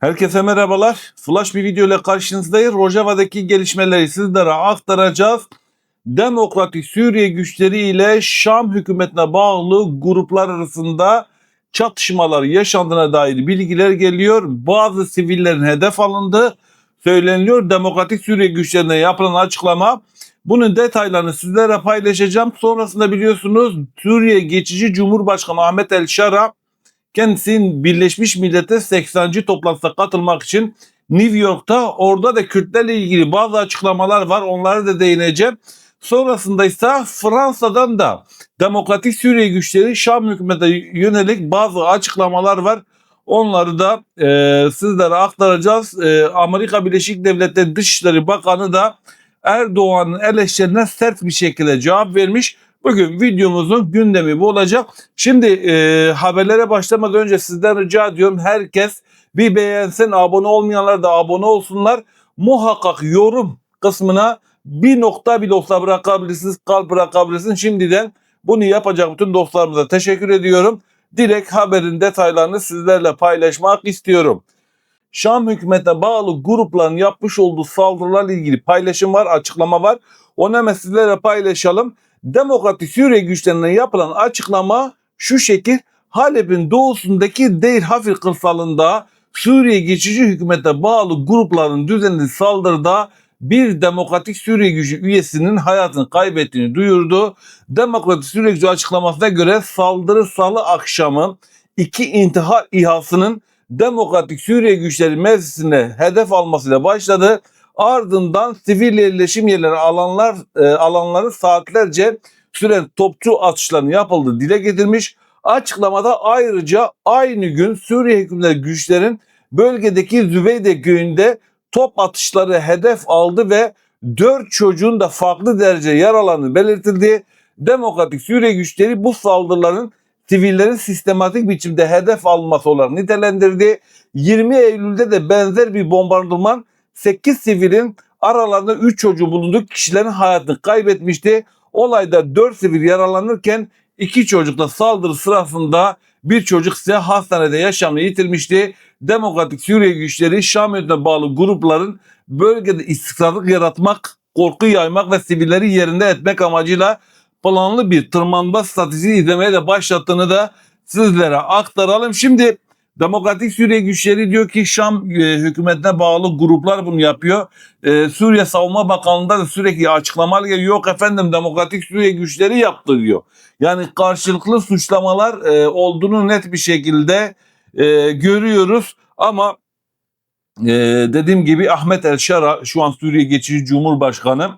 Herkese merhabalar. Flash bir video ile karşınızdayız. Rojava'daki gelişmeleri sizlere aktaracağız. Demokratik Suriye güçleri ile Şam hükümetine bağlı gruplar arasında çatışmalar yaşandığına dair bilgiler geliyor. Bazı sivillerin hedef alındığı söyleniliyor. Demokratik Suriye güçlerine yapılan açıklama bunun detaylarını sizlere paylaşacağım. Sonrasında biliyorsunuz Suriye geçici Cumhurbaşkanı Ahmet El Şara kendisinin Birleşmiş Milletler 80. toplantısına katılmak için New York'ta orada da Kürtlerle ilgili bazı açıklamalar var. Onlara da değineceğim. Sonrasında ise Fransa'dan da Demokratik Suriye güçleri Şam hükümetine yönelik bazı açıklamalar var. Onları da e, sizlere aktaracağız. E, Amerika Birleşik Devletleri Dışişleri Bakanı da Erdoğan'ın eleştirilerine sert bir şekilde cevap vermiş. Bugün videomuzun gündemi bu olacak. Şimdi e, haberlere başlamadan önce sizden rica ediyorum herkes bir beğensin abone olmayanlar da abone olsunlar. Muhakkak yorum kısmına bir nokta bile olsa bırakabilirsiniz, kalp bırakabilirsiniz. Şimdiden bunu yapacak bütün dostlarımıza teşekkür ediyorum. Direkt haberin detaylarını sizlerle paylaşmak istiyorum. Şam hükümetine bağlı grupların yapmış olduğu saldırılarla ilgili paylaşım var, açıklama var. Onu hemen sizlere paylaşalım. Demokratik Suriye güçlerine yapılan açıklama şu şekil. Halep'in doğusundaki Deir Hafir kırsalında Suriye geçici hükümete bağlı grupların düzenli saldırıda bir Demokratik Suriye gücü üyesinin hayatını kaybettiğini duyurdu. Demokratik Suriye gücü açıklamasına göre saldırı salı akşamı iki intihar İHA'sının Demokratik Suriye güçleri mevzisine hedef almasıyla başladı. Ardından sivil yerleşim yerleri alanlar e, alanları saatlerce süren topçu atışlarının yapıldığı dile getirmiş. Açıklamada ayrıca aynı gün Suriye hükümeti güçlerin bölgedeki Zübeyde köyünde top atışları hedef aldı ve 4 çocuğun da farklı derece yaralandığı belirtildi. Demokratik Suriye güçleri bu saldırıların sivillerin sistematik biçimde hedef alınması olarak nitelendirdi. 20 Eylül'de de benzer bir bombardıman 8 sivilin aralarında 3 çocuğu bulunduğu kişilerin hayatını kaybetmişti. Olayda 4 sivil yaralanırken 2 çocuk da saldırı sırasında bir çocuk ise hastanede yaşamını yitirmişti. Demokratik Suriye güçleri Şam yönetimine bağlı grupların bölgede istikrarlık yaratmak, korku yaymak ve sivilleri yerinde etmek amacıyla planlı bir tırmanma stratejisi izlemeye de başlattığını da sizlere aktaralım. Şimdi Demokratik Suriye güçleri diyor ki Şam e, hükümetine bağlı gruplar bunu yapıyor. E, Suriye Savunma Bakanlığı'nda da sürekli açıklamalar geliyor. Yok efendim Demokratik Suriye güçleri yaptı diyor. Yani karşılıklı suçlamalar e, olduğunu net bir şekilde e, görüyoruz. Ama e, dediğim gibi Ahmet El Şara şu an Suriye geçici Cumhurbaşkanı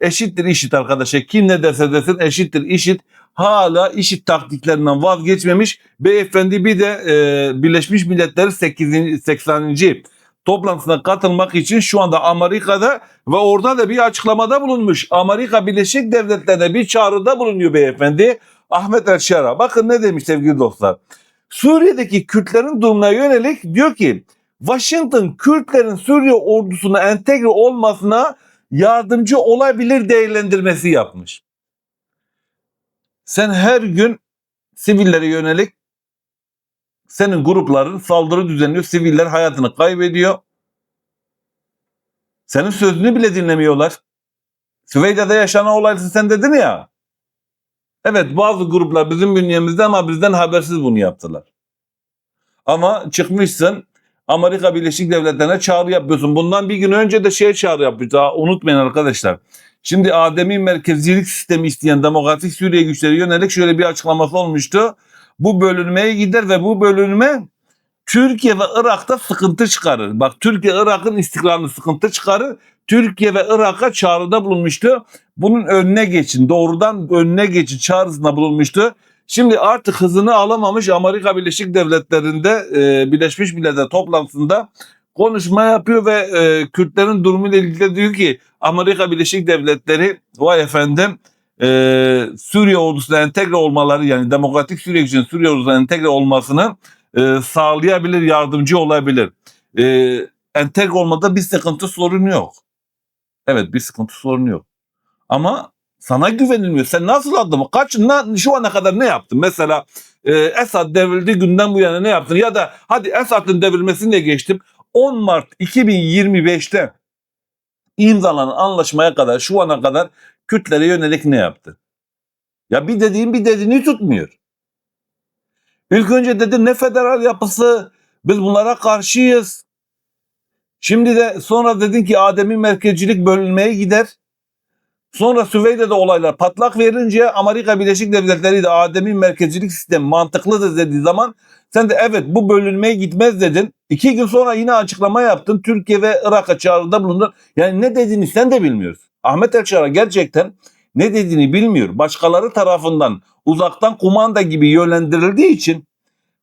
eşittir işit arkadaşlar. Kim ne derse desin eşittir işit. Hala işit taktiklerinden vazgeçmemiş. Beyefendi bir de e, Birleşmiş Milletler 8. 80. toplantısına katılmak için şu anda Amerika'da ve orada da bir açıklamada bulunmuş. Amerika Birleşik Devletleri'ne bir çağrıda bulunuyor beyefendi. Ahmet El Şara. Bakın ne demiş sevgili dostlar. Suriye'deki Kürtlerin durumuna yönelik diyor ki Washington Kürtlerin Suriye ordusuna entegre olmasına yardımcı olabilir değerlendirmesi yapmış. Sen her gün sivillere yönelik senin grupların saldırı düzenliyor. Siviller hayatını kaybediyor. Senin sözünü bile dinlemiyorlar. Süveyde'de yaşanan olaydı sen dedin ya. Evet bazı gruplar bizim bünyemizde ama bizden habersiz bunu yaptılar. Ama çıkmışsın Amerika Birleşik Devletleri'ne çağrı yapıyorsun. Bundan bir gün önce de şeye çağrı yapmış. Daha unutmayın arkadaşlar. Şimdi Ademi merkezilik sistemi isteyen Demokratik Suriye güçleri yönelik şöyle bir açıklaması olmuştu. Bu bölünmeye gider ve bu bölünme Türkiye ve Irak'ta sıkıntı çıkarır. Bak Türkiye Irak'ın istikrarını sıkıntı çıkarır. Türkiye ve Irak'a çağrıda bulunmuştu. Bunun önüne geçin. Doğrudan önüne geçin çağrısında bulunmuştu. Şimdi artık hızını alamamış Amerika Birleşik Devletleri'nde e, Birleşmiş Milletler toplantısında konuşma yapıyor ve e, Kürtlerin durumuyla ilgili diyor ki Amerika Birleşik Devletleri vay efendim e, Suriye ordusuna entegre olmaları yani Demokratik Suriye için Suriye ordusuna entegre olmasını e, sağlayabilir, yardımcı olabilir. E, entegre olmada bir sıkıntı sorun yok. Evet bir sıkıntı sorun yok. Ama sana güvenilmiyor. Sen nasıl adamı kaç na, şu ana kadar ne yaptın? Mesela e, Esad devrildiği günden bu yana ne yaptın? Ya da hadi Esad'ın devrilmesini de geçtim. 10 Mart 2025'te imzalanan anlaşmaya kadar şu ana kadar Kürtlere yönelik ne yaptı? Ya bir dediğin bir dediğini tutmuyor. İlk önce dedi ne federal yapısı biz bunlara karşıyız. Şimdi de sonra dedin ki Adem'i merkezcilik bölünmeye gider. Sonra Süveyde'de olaylar patlak verince Amerika Birleşik Devletleri de Adem'in merkezcilik sistemi mantıklıdır dediği zaman sen de evet bu bölünmeye gitmez dedin. İki gün sonra yine açıklama yaptın. Türkiye ve Irak'a çağrıda bulundun. Yani ne dediğini sen de bilmiyorsun. Ahmet Elçara gerçekten ne dediğini bilmiyor. Başkaları tarafından uzaktan kumanda gibi yönlendirildiği için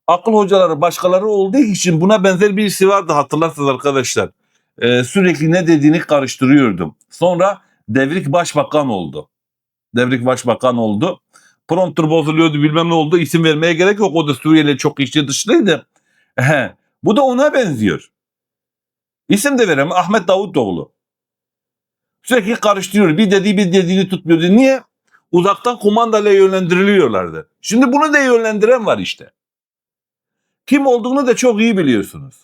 akıl hocaları başkaları olduğu için buna benzer birisi vardı hatırlarsınız arkadaşlar. Ee, sürekli ne dediğini karıştırıyordum. Sonra Devrik Başbakan oldu. Devrik Başbakan oldu. Prompter bozuluyordu bilmem ne oldu. İsim vermeye gerek yok. O da Suriyeli çok içi dışlıydı. Bu da ona benziyor. İsim de veremem. Ahmet Davutoğlu. Sürekli karıştırıyor. Bir dediği bir dediğini tutmuyordu. Niye? Uzaktan kumandayla yönlendiriliyorlardı. Şimdi bunu da yönlendiren var işte. Kim olduğunu da çok iyi biliyorsunuz.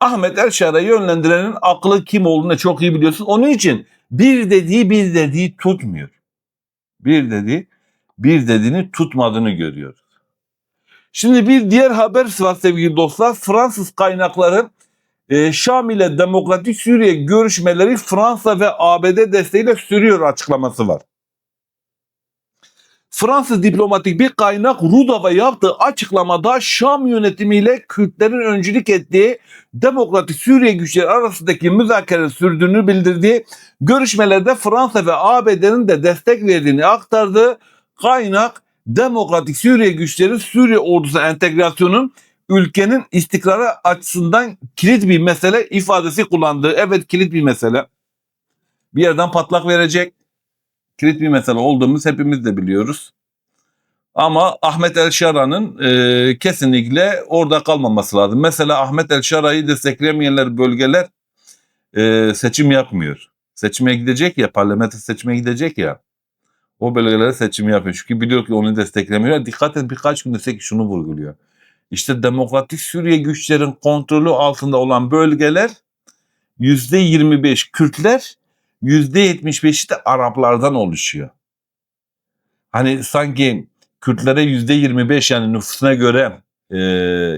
Ahmet Elşar'a yönlendirenin aklı kim olduğunu çok iyi biliyorsunuz. Onun için bir dediği bir dediği tutmuyor. Bir dediği bir dediğini tutmadığını görüyoruz. Şimdi bir diğer haber var sevgili dostlar. Fransız kaynakları e, Şam ile Demokratik Suriye görüşmeleri Fransa ve ABD desteğiyle sürüyor açıklaması var. Fransız diplomatik bir kaynak Rudava yaptığı açıklamada Şam yönetimiyle Kürtlerin öncülük ettiği Demokratik Suriye güçleri arasındaki müzakere sürdüğünü bildirdiği görüşmelerde Fransa ve ABD'nin de destek verdiğini aktardı. Kaynak Demokratik Suriye güçleri Suriye ordusu entegrasyonun ülkenin istikrarı açısından kilit bir mesele ifadesi kullandığı. Evet kilit bir mesele. Bir yerden patlak verecek kilit bir mesele olduğumuz hepimiz de biliyoruz. Ama Ahmet El Şara'nın e, kesinlikle orada kalmaması lazım. Mesela Ahmet El Şara'yı desteklemeyenler bölgeler e, seçim yapmıyor. Seçime gidecek ya, parlamento seçime gidecek ya. O bölgelere seçim yapıyor. Çünkü biliyor ki onu desteklemiyor. Dikkat et birkaç gün desek şunu vurguluyor. İşte Demokratik Suriye güçlerin kontrolü altında olan bölgeler %25 Kürtler, %75'i de Araplardan oluşuyor. Hani sanki Kürtlere %25 yani nüfusuna göre e,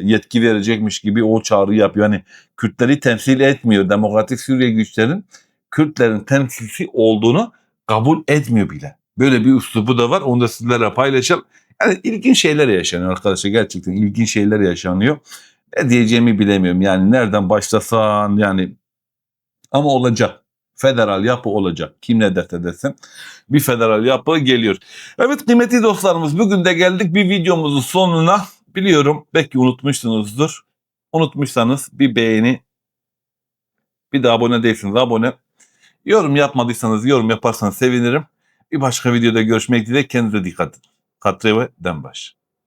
yetki verecekmiş gibi o çağrı yapıyor. Hani Kürtleri temsil etmiyor. Demokratik Suriye güçlerin Kürtlerin temsilci olduğunu kabul etmiyor bile. Böyle bir üslubu da var. Onu da sizlerle paylaşalım. Yani ilginç şeyler yaşanıyor arkadaşlar. Gerçekten ilginç şeyler yaşanıyor. Ne diyeceğimi bilemiyorum. Yani nereden başlasan yani ama olacak. Federal yapı olacak. Kim ne derse desin. Bir federal yapı geliyor. Evet kıymetli dostlarımız bugün de geldik bir videomuzun sonuna. Biliyorum belki unutmuşsunuzdur. Unutmuşsanız bir beğeni bir de abone değilsiniz abone. Yorum yapmadıysanız yorum yaparsanız sevinirim. Bir başka videoda görüşmek dileğiyle kendinize dikkat edin. Katre ve Dembaş.